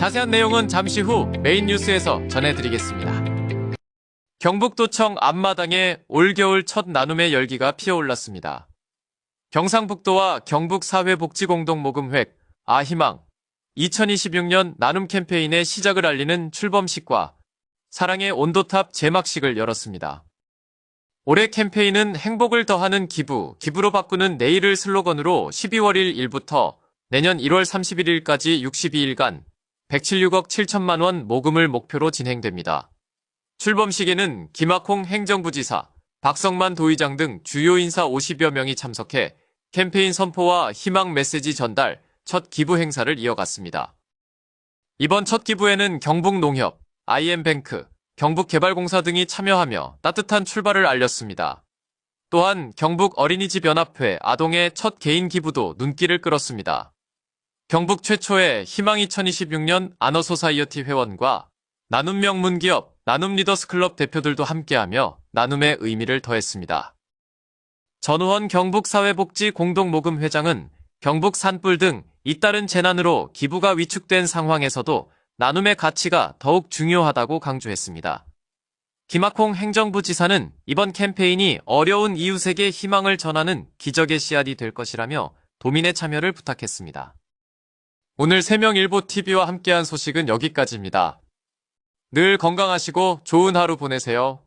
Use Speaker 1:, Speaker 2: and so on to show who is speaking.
Speaker 1: 자세한 내용은 잠시 후 메인 뉴스에서 전해드리겠습니다. 경북도청 앞마당에 올겨울 첫 나눔의 열기가 피어올랐습니다. 경상북도와 경북사회복지공동모금획 아희망 2026년 나눔 캠페인의 시작을 알리는 출범식과 사랑의 온도탑 제막식을 열었습니다. 올해 캠페인은 행복을 더하는 기부, 기부로 바꾸는 내일을 슬로건으로 12월 1일부터 내년 1월 31일까지 62일간 176억 7천만 원 모금을 목표로 진행됩니다. 출범 식에는 김학홍 행정부지사, 박성만 도의장 등 주요 인사 50여 명이 참석해 캠페인 선포와 희망 메시지 전달, 첫 기부 행사를 이어갔습니다. 이번 첫 기부에는 경북농협, IM뱅크, 경북개발공사 등이 참여하며 따뜻한 출발을 알렸습니다. 또한 경북 어린이집 연합회 아동의 첫 개인 기부도 눈길을 끌었습니다. 경북 최초의 희망 2026년 아너소사이어티 회원과 나눔 명문 기업 나눔 리더스 클럽 대표들도 함께하며 나눔의 의미를 더했습니다. 전우원 경북사회복지 공동모금 회장은 경북 산불 등 잇따른 재난으로 기부가 위축된 상황에서도 나눔의 가치가 더욱 중요하다고 강조했습니다. 김학홍 행정부 지사는 이번 캠페인이 어려운 이웃에게 희망을 전하는 기적의 씨앗이 될 것이라며 도민의 참여를 부탁했습니다. 오늘 세명일보TV와 함께한 소식은 여기까지입니다. 늘 건강하시고 좋은 하루 보내세요.